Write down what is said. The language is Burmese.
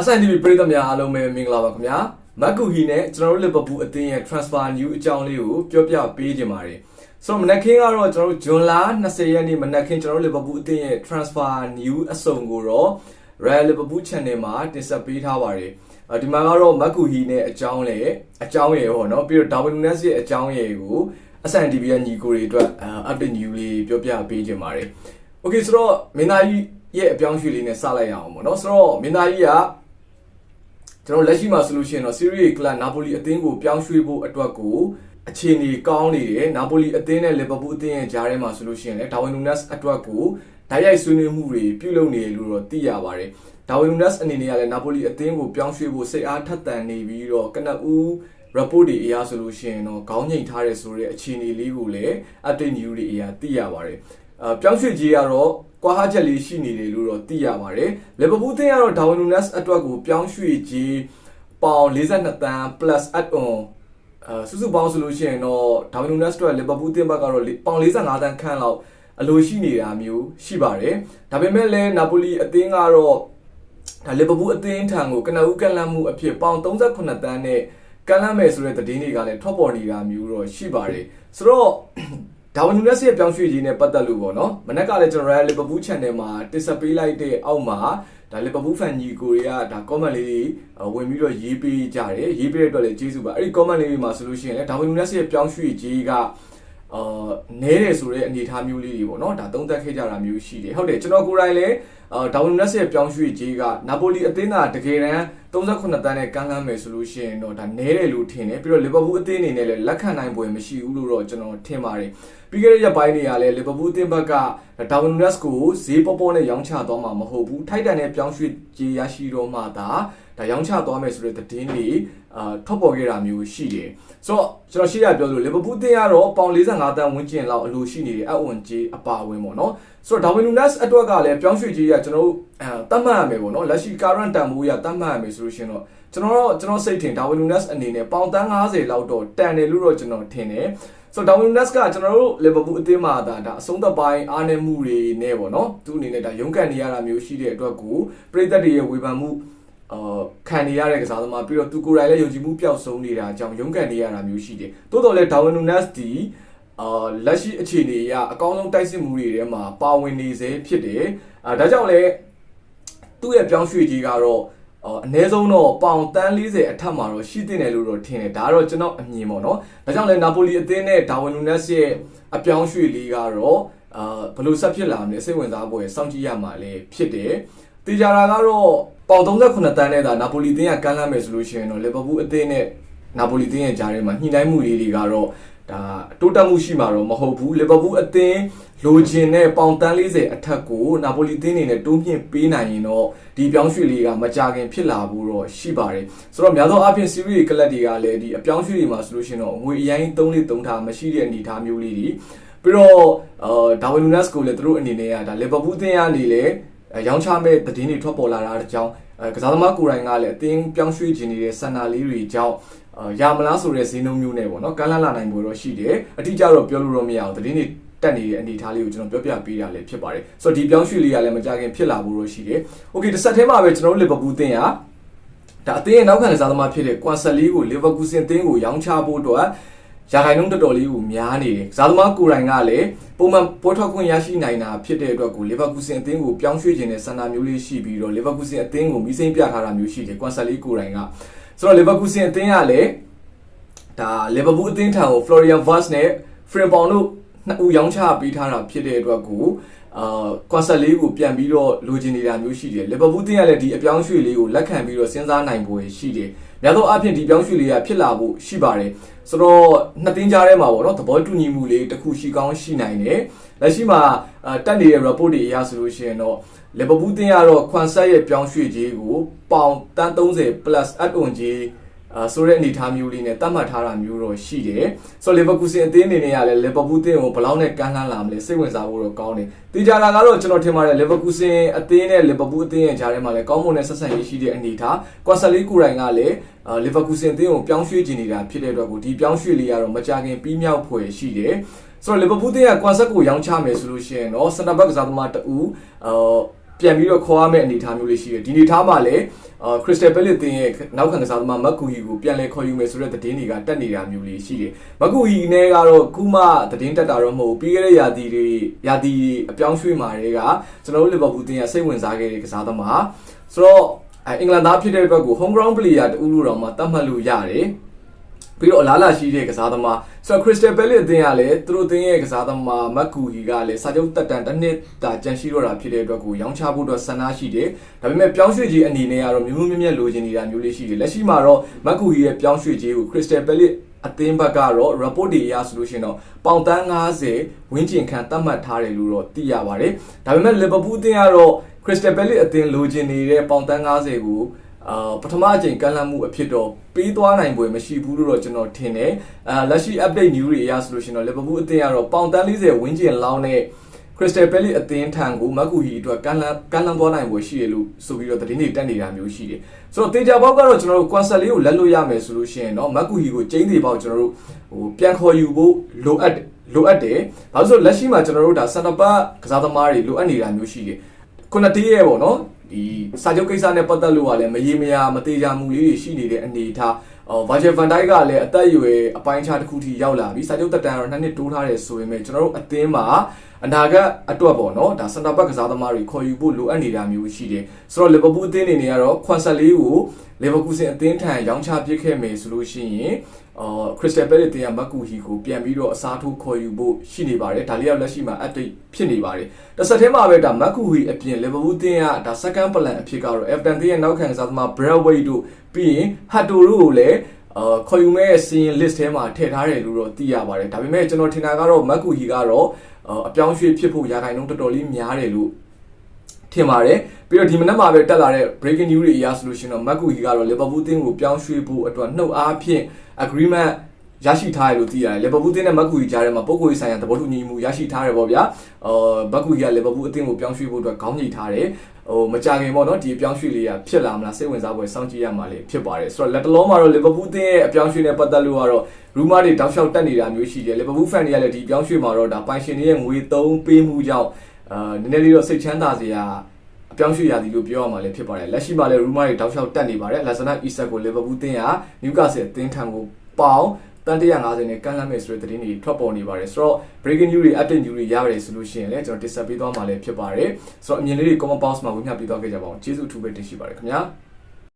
အဆိုင် TV ပရိသတ်များအားလုံးပဲမင်္ဂလာပါခင်ဗျာမက်ကူဟီနဲ့ကျွန်တော်တို့လီဗာပူးအသင်းရဲ့ transfer new အကြောင်းလေးကိုပြောပြပေးခြင်းပါတယ်ဆိုတော့မနက်ခင်းကတော့ကျွန်တော်တို့ဂျွန်လာ20ရက်နေ့မနက်ခင်းကျွန်တော်တို့လီဗာပူးအသင်းရဲ့ transfer new အစုံကိုတော့ Real Liverpool Channel မှာတင်ဆက်ပေးထားပါတယ်အဲဒီမှာကတော့မက်ကူဟီနဲ့အကြောင်းလေအကြောင်းရယ်ဟောနော်ပြီးတော့ Darwin Nunes ရဲ့အကြောင်းရယ်ကိုအဆိုင် TV ရဲ့ညီကိုတွေအတွက် update new လေးပြောပြပေးခြင်းပါတယ် Okay ဆိုတော့မင်းသားကြီးရဲ့အပြောင်းအရွှေ့လေးနဲ့စလိုက်ရအောင်ပေါ့နော်ဆိုတော့မင်းသားကြီးက ကျွန်တော်လက်ရှိမှာဆိုလို့ရှိရင်တော့ Serie A ကလပ်နာပိုလီအသင်းကိုပြောင်းရွှေ့ဖို့အတွက်ကိုအခြေအနေကောင်းနေတယ်နာပိုလီအသင်းနဲ့လီဗာပူးအသင်းရဲ့ဂျားထဲမှာဆိုလို့ရှိရင်လည်းဒါဝင်နူနက်စ်အတွက်ကိုဓာတ်ရိုက်ဆွေးနွေးမှုတွေပြုလုပ်နေတယ်လို့တော့သိရပါတယ်ဒါဝင်နူနက်စ်အနေနဲ့ကလည်းနာပိုလီအသင်းကိုပြောင်းရွှေ့ဖို့စိတ်အားထက်သန်နေပြီးတော့ကနအူး report တွေအရဆိုလို့ရှိရင်တော့ခေါင်းငိန်ထားတယ်ဆိုတဲ့အခြေအနေလေးကိုလည်း update news တွေအရာသိရပါတယ်အပြောင်းရွှေ့ကြီးကတော့ ကွာဟချက်လေးရှိနေတယ်လို့တော့သိရပါတယ်လီဗာပူးအသင်းကတော့ဒါဝင်နူနက်စ်အတွက်ကိုပြောင်းရွှေ့ကြီးပေါင်42တန်း plus add on အဲစုစုပေါင်းဆိုလို့ရှိရင်တော့ဒါဝင်နူနက်စ်အတွက်လီဗာပူးအသင်းဘက်ကတော့ပေါင်45တန်းခန့်လောက်အလိုရှိနေတာမျိုးရှိပါတယ်ဒါပေမဲ့လည်းနာပိုလီအသင်းကတော့ဒါလီဗာပူးအသင်းထံကိုကနဦးကန့်လန့်မှုအဖြစ်ပေါင်38တန်းနဲ့ကန့်လန့်မယ်ဆိုတဲ့သတင်းတွေကလည်းထွက်ပေါ်နေတာမျိုးတော့ရှိပါတယ်ဆိုတော့ ဒါဝန်နူနက်စ်ရဲ့ပြောင်းရွှေ့ခြင်းနဲ့ပတ်သက်လို့ပေါ့နော်မနက်ကလည်းကျွန်တော်ရလီဗာပူး channel မှာတင်ဆက်ပေးလိုက်တဲ့အောက်မှာဒါလီဗာပူးဖန်ကြီးကိုတွေကဒါ comment လေးတွေအဝင်ပြီးတော့ရေးပေးကြတယ်ရေးပေးတဲ့အတွက်လည်းကျေးဇူးပါအဲ့ဒီ comment လေးတွေမှာဆိုလို့ရှိရင်လည်းဒါဝန်နူနက်စ်ရဲ့ပြောင်းရွှေ့ခြင်းကအာနဲတယ်ဆိုတဲ့အနေအထားမျိုးလေးတွေပေါ့နော်ဒါသုံးသပ်ခဲ့ကြတာမျိုးရှိတယ်ဟုတ်တယ်ကျွန်တော်ကိုယ်တိုင်လည်းအာဒါဝန်နက်စ်ရဲ့ပြောင်းရွှေ့ခြင်းကနာပိုလီအသင်းသားတကယ်တမ်း38တန်းနဲ့ကမ်းလှမ်းမယ်ဆိုလို့ရှိရင်တော့ဒါနဲတယ်လို့ထင်တယ်ပြီးတော့လီဗာပူးအသင်းအနေနဲ့လည်းလက်ခံနိုင်ပွဲမရှိဘူးလို့တော့ကျွန်တော်ထင်ပါတယ်ပြီးခဲ့တဲ့ရက်ပိုင်းတွေကလည်းလီဗာပူးအသင်းဘက်ကဒါဝန်နက်စ်ကိုဈေးပေါပေါနဲ့ရောင်းချသွားမှာမဟုတ်ဘူးထိုက်တန်တဲ့ပြောင်းရွှေ့ခြင်းရရှိတော့မှသာဒါရောင်းချသွားမယ်ဆိုတဲ့သတင်းတွေအာထွက်ပေါ်ခဲ့တာမျိုးရှိတယ်ဆိုတော့ကျွန်တော်ရှေ့ရပြောလို့လီဗာပူးအသင်းကတော့ပေါင်45တန်းဝန်းကျင်လောက်အလိုရှိနေတယ်အဝန်ကြီးအပါဝင်ပေါ့နော်ဆိုတော့ဒါဝင်နူနက်စ်အတွက်ကလည်းပြောင်းရွှေ့ကြီးကကျွန်တော်တို့အဲတတ်မှတ်ရမယ်ပေါ့နော်လက်ရှိ current တန်ဖိုးရတတ်မှတ်ရမယ်ဆိုလို့ရှိရင်တော့ကျွန်တော်တော့ကျွန်တော်စိတ်ထင်ဒါဝင်နူနက်စ်အနေနဲ့ပေါင်တန်း90လောက်တော့တန်တယ်လို့တော့ကျွန်တော်ထင်တယ်ဆိုတော့ဒါဝင်နက်စ်ကကျွန်တော်တို့လီဗာပူးအသင်းမှာဒါဒါအဆုံးသက်ပိုင်းအားနည်းမှုတွေနဲ့ပေါ့နော်သူအနေနဲ့ဒါရုန်းကန်နေရတာမျိုးရှိတဲ့အတွက်ကိုပြည်သက်တွေရဲ့ဝေဖန်မှုအာခံနေရတဲ့ကစားသမားပြီးတော့သူကိုယ်တိုင်လည်းယုံကြည်မှုပျောက်ဆုံးနေတာအကြောင်းရုန်းကန်နေရတာမျိုးရှိတယ်တိုးတော်လည်းဒါဝင်နူနက်စ်ဒီ အာလက်ရှိအခြေအနေအရအကောင်းဆုံးတိုက်စစ်မှုတွေထဲမှာပါဝင်နေစေဖြစ်တယ်အာဒါကြောင့်လည်းသူ့ရဲ့ပြောင်းရွှေ့ကြီးကတော့အော်အနည်းဆုံးတော့ပေါင်တန်း40အထက်မှာတော့ရှိတင်တယ်လို့တော့ထင်တယ်ဒါကတော့ကျွန်တော်အမြင်ပေါ့နော်ဒါကြောင့်လဲနာပိုလီအသင်းနဲ့ဒါဝင်နူနက်စ်ရဲ့အပြောင်းရွှေ့လေးကတော့အာဘယ်လိုဆက်ဖြစ်လာမလဲစိတ်ဝင်စားဖို့ရစောင့်ကြည့်ရမှာလေဖြစ်တယ်တေချာတာကတော့ပေါင်38တန်းနဲ့ဒါနာပိုလီအသင်းကကမ်းလှမ်းမယ်ဆိုလို့ရှိရင်တော့လီဗာပူးအသင်းနဲ့နာပိုလီအသင်းရဲ့ဂျားထဲမှာညှိနှိုင်းမှုလေးတွေကတော့ ဒါတိုးတက်မှုရှိမှာတော့မဟုတ်ဘူးလီဗာပူးအသင်းလိုချင်တဲ့ပေါင်တန်း40အထက်ကိုနာပိုလီအသင်းအနေနဲ့တိုးမြင့်ပေးနိုင်ရင်တော့ဒီပြောင်းရွှေ့လေးကမကြခင်ဖြစ်လာဖို့တော့ရှိပါတယ်ဆိုတော့များသောအားဖြင့် series ကလပ်တွေကလည်းဒီအပြောင်းရွှေ့တွေမှာဆိုလို့ရှိရင်တော့ငွေအရင်3လေး3ထားမရှိတဲ့အနေအထားမျိုးလေးတွေပြီးတော့အာဒါဝင်နူနက်စ်ကိုလည်းသူတို့အနေနဲ့ကဒါလီဗာပူးအသင်းကနေလည်း ရောင်းချမဲ့သတင်းတွေထွက်ပေါ်လာတာအကြောင်းအဲကစားသမားကိုယ်တိုင်ကလည်းအသင်းပြောင်းရွှေ့ခြင်းနေတဲ့စန္ဒာလေးတွေကြောင့်အာရမလားဆိုတဲ့ဈေးနှုန်းမျိုးနဲ့ပေါ့နော်ကမ်းလှမ်းလာနိုင်ဖို့တော့ရှိတယ်အတိအကျတော့ပြောလို့တော့မရအောင်သတင်းတွေတက်နေတဲ့အနေအထားလေးကိုကျွန်တော်ပြောပြပေးတာလည်းဖြစ်ပါတယ်ဆိုတော့ဒီပြောင်းရွှေ့လေးကလည်းမကြခင်ဖြစ်လာဖို့တော့ရှိတယ်โอเคတစ်ဆက်တည်းမှာပဲကျွန်တော်တို့လီဗာပူးအသင်းကဒါအသင်းရဲ့နောက်ခံကစားသမားဖြစ်တဲ့ကွမ်ဆယ်လီကိုလီဗာပူးစင်အသင်းကိုရောင်းချဖို့အတွက် ရာခိုင်နှုန်းတော်တော်လေးကိုများနေတယ်ကစားသမားကိုယ်တိုင်ကလည်းပုံမှန်ပွဲထွက်ခွင့်ရရှိနိုင်တာဖြစ်တဲ့အတွက်ကိုလီဗာပူးစင်အသင်းကိုပြောင်းရွှေ့ခြင်းနဲ့ဆန္ဒမျိုးလေးရှိပြီးတော့လီဗာပူးစင်အသင်းကိုမီးစိမ့်ပြထားတာမျိုးရှိတယ်ကွမ်ဆယ်လီကိုယ်တိုင်ကဆိုတော့လီဗာပူးစင်အသင်းကလည်းဒါလီဗာပူးအသင်းထံကို Florian Wirtz နဲ့ Frimpong တို့နှစ်ဦးရောင်းချပေးထားတာဖြစ်တဲ့အတွက်ကိုအာကွာဆက်လေးကိုပြန်ပြီးတော့လိုချင်နေတာမျိုးရှိတယ်လီဗာပူးတင်းကလည်းဒီအပြောင်းရွှေ့လေးကိုလက်ခံပြီးတော့စဉ်းစားနိုင်ဖို့ရှိတယ် များသောအားဖြင့်ဒီပြောင်းရွှေ့လေးကဖြစ်လာဖို့ရှိပါတယ်ဆိုတော့နှစ်တင်းကြားထဲမှာပေါ့နော်သဘောတူညီမှုလေးတစ်ခုရှိကောင်းရှိနိုင်တယ်လက်ရှိမှာတက်နေတဲ့ report တွေအရဆိုလို့ရှိရင်တော့လီဗာပူးတင်းကတော့ခွန်ဆက်ရဲ့ပြောင်းရွှေ့ခြင်းကိုပေါင်တန်း30 plus add on ကြီး အာဆိုတဲ့အနေအထားမျိုးလေးနဲ့တတ်မှတ်ထားတာမျိုးတော့ရှိတယ်ဆိုတော့လီဗာပူးစင်အသင်းအနေနဲ့ကလည်းလီဗာပူးအသင်းကိုဘယ်လောက်နဲ့ကမ်းလှမ်းလာမလဲစိတ်ဝင်စားဖို့တော့ကောင်းတယ်တေချာတာကတော့ကျွန်တော်ထင်ပါတယ်လီဗာပူးစင်အသင်းနဲ့လီဗာပူးအသင်းရဲ့ဂျားထဲမှာလည်းကောင်းမွန်တဲ့ဆက်ဆံရေးရှိတဲ့အနေအထားကွာဆယ်လီကိုရိုင်ကလည်းအာလီဗာပူးစင်အသင်းကိုပြောင်းရွှေ့ချင်နေတာဖြစ်တဲ့အတွက်ကိုဒီပြောင်းရွှေ့လေးကတော့မကြခင်ပြီးမြောက်ဖွယ်ရှိတယ်ဆိုတော့လီဗာပူးအသင်းကကွာဆက်ကိုရောင်းချမယ်ဆိုလို့ရှိရင်တော့စင်တာဘက်ကစားသမားတူအာ ပြန်ပြီးတော့ခေါ်ရမယ့်အနေအထားမျိုးလေးရှိတယ်ဒီအနေအထားမှာလည်းအာခရစ္စတယ်ဘယ်လစ်တင်ရဲ့နောက်ခံကစားသမားမက်ကူဟီကိုပြန်လဲခေါ်ယူမယ်ဆိုတဲ့သတင်းတွေကတက်နေတာမျိုးလေးရှိတယ်မက်ကူဟီနဲ့ကတော့ခုမှသတင်းတက်တာတော့မဟုတ်ဘူးပြီးခဲ့တဲ့ရာသီတွေရာသီအပြောင်းရွှေ့မှာတွေကကျွန်တော်တို့လီဗာပူးတင်ရဲ့စိတ်ဝင်စားခဲ့တဲ့ကစားသမားဆိုတော့အဲအင်္ဂလန်သားဖြစ်တဲ့ဘက်ကို home ground player တူလို့တော့မှတတ်မှတ်လို့ရတယ် ပြီးတော့အလားလာရှိတဲ့ကစားသမားဆိုတော့ Crystal Palace အသင်းကလည်းသူတို့အသင်းရဲ့ကစားသမားမက်ကူဟီကလည်းစာချုပ်တက်တန်တစ်နှစ်တာကြန့်ရှိတော့တာဖြစ်တဲ့အတွက်ကိုရောင်းချဖို့အတွက်ဆန္ဒရှိတယ်ဒါပေမဲ့ပြောင်းရွှေ့ခြင်းအနေနဲ့ကတော့မြမှုမြမြလိုချင်နေတာမျိုးလေးရှိတယ်လက်ရှိမှာတော့မက်ကူဟီရဲ့ပြောင်းရွှေ့ခြင်းကို Crystal Palace အသင်းဘက်ကတော့ report တွေအရဆိုလို့ရှိရင်တော့ပေါင်တန်း90ဝင်းကျင်ခံသတ်မှတ်ထားတယ်လို့တော့သိရပါတယ်ဒါပေမဲ့ Liverpool အသင်းကတော့ Crystal Palace အသင်းလိုချင်နေတဲ့ပေါင်တန်း90ကို အာပထမအချိန်ကန့်လန့်မှုအဖြစ်တော့ပေးသွားနိုင်ပွဲမရှိဘူးလို့တော့ကျွန်တော်ထင်တယ်အာလက်ရှိ update news တွေအရဆိုလို့ရှိရင်တော့ Liverpool အသင်းကတော့ပေါင်တန်း40ဝင်းကျင်လောင်းနဲ့ Crystal Palace အသင်းထံကိုမက်ကူဟီအတွက်ကန့်လန့်ကန့်လန့်သွားနိုင်ပွဲရှိရလို့ဆိုပြီးတော့သတင်းတွေတက်နေတာမျိုးရှိတယ်ဆိုတော့တေချာဘောက်ကတော့ကျွန်တော်တို့ quanset လေးကိုလက်လို့ရမယ်ဆိုလို့ရှိရင်တော့မက်ကူဟီကိုကျင်းသေးပေါက်ကျွန်တော်တို့ဟိုပြန်ခေါ်ယူဖို့လိုအပ်လိုအပ်တယ်ဘာလို့ဆိုလက်ရှိမှာကျွန်တော်တို့ဒါစန်တာပတ်ကစားသမားတွေလိုအပ်နေတာမျိုးရှိတယ်ခုနတေးရဲ့ပေါ့နော် ဒီစာချုပ်ကိစ္စနဲ့ပတ်သက်လို့ကလည်းမရေမရာမသေးချာမှုလေးတွေရှိနေတဲ့အနေအထားအော်ဗာဂျယ်ဗန်ဒိုက်ကလည်းအသက်အရွယ်အပိုင်းခြားတစ်ခုထိရောက်လာပြီစာချုပ်တက်တန်တော့နှစ်နှစ်တိုးထားတယ်ဆိုရင်ပဲကျွန်တော်တို့အသင်းမှာ အနာဂတ်အတွက်ပေါ့နော်ဒါစန်တာဘက်ကစားသမားတွေခေါ်ယူဖို့လိုအပ်နေတာမျိုးရှိတယ်ဆိုတော့လီဗာပူးအသင်းအနေနဲ့ကတော့ခွန်ဆက်လေးကိုလီဗာပူးစင်အသင်းထံရောင်းချပစ်ခဲ့မယ်ဆိုလို့ရှိရင်အော်ခရစ္စတယ်ဘယ်လ်တင်ရမက်ကူဟီကိုပြန်ပြီးတော့အစားထိုးခေါ်ယူဖို့ရှိနေပါတယ်ဒါလေးကလက်ရှိမှာ update ဖြစ်နေပါတယ်တစ်ဆက်တည်းမှာပဲဒါမက်ကူဟီအပြင်လီဗာပူးအသင်းကဒါ second plan အဖြစ်ကတော့ Everton တင်းရဲ့နောက်ခံကစားသမား Bradway တို့ပြီးရင် Hatto တို့ကိုလည်း အာခေါ်ယူမဲ့စီရင် list ထဲမှာထည့်ထားတယ်လို့တော့သိရပါတယ်ဒါပေမဲ့ကျွန်တော်ထင်တာကတော့မက်ကူဟီကတော့အပြောင်းရွှေ့ဖြစ်ဖို့ရာခိုင်နှုန်းတော်တော်လေးများတယ်လို့ထင်ပါတယ်ပြီးတော့ဒီမနက်မှာပဲတက်လာတဲ့ breaking news တွေအရဆိုလို့ရှိရင်တော့မက်ကူဟီကတော့ Liverpool တင်းကိုပြောင်းရွှေ့ဖို့အတွက်နှုတ်အားဖြင့် agreement ရရှိထားတယ်လို့သိရတယ်။ Liverpool တင်းနဲ့မက်ကူဟီကြားထဲမှာပုံကိုယ်ဆိုင်ရာသဘောတူညီမှုရရှိထားတယ်ပေါ့ဗျာ။အော်မက်ကူဟီက Liverpool အသင်းကိုပြောင်းရွှေ့ဖို့အတွက်ခေါင်းညှိထားတယ်။ ဟိုမကြခင်ပေါ့နော်ဒီအပြောင်းရွှေ့လေးကဖြစ်လာမလားစိတ်ဝင်စားပွဲစောင့်ကြည့်ရမှာလေဖြစ်ပါတယ်။ဆိုတော့လက်တလုံးမှာတော့ Liverpool တင်းရဲ့အပြောင်းရွှေ့နဲ့ပတ်သက်လို့ကတော့ rumor တွေတောက်လျှောက်တက်နေတာမျိုးရှိတယ်။ Liverpool fan တွေကလည်းဒီပြောင်းရွှေ့မှာတော့ဒါပိုင်ရှင်တွေရဲ့ငွေသုံးပေးမှုကြောင့်အာနည်းနည်းလေးတော့စိတ်ချမ်းသာစရာအပြောင်းရွှေ့ရသည်လို့ပြောရမှာလည်းဖြစ်ပါတယ်လက်ရှိမှာလည်း rumor တွေတောက်လျှောက်တက်နေပါတယ် Lassana Isak ကို Liverpool တင်းက Newcastle အသင်းထံကိုပေါင် တန်150နဲ့ကန့်လန့်မဲ့ဆိုတဲ့သတင်းတွေထွက်ပေါ်နေပါတယ်ဆိုတော့ breaking news တွေ update news တွေရပါတယ်ဆိုလို့ရှိရင်လည်းကျွန်တော်တင်ဆက်ပေးသွားမှာလည်းဖြစ်ပါတယ်ဆိုတော့အမြင်လေးတွေ comment box မှာဝင်ပြပေးသွားခဲ့ကြပါအောင်ကျေးဇူးအထူးပဲတင်ရှိပါတယ်ခင်ဗျာ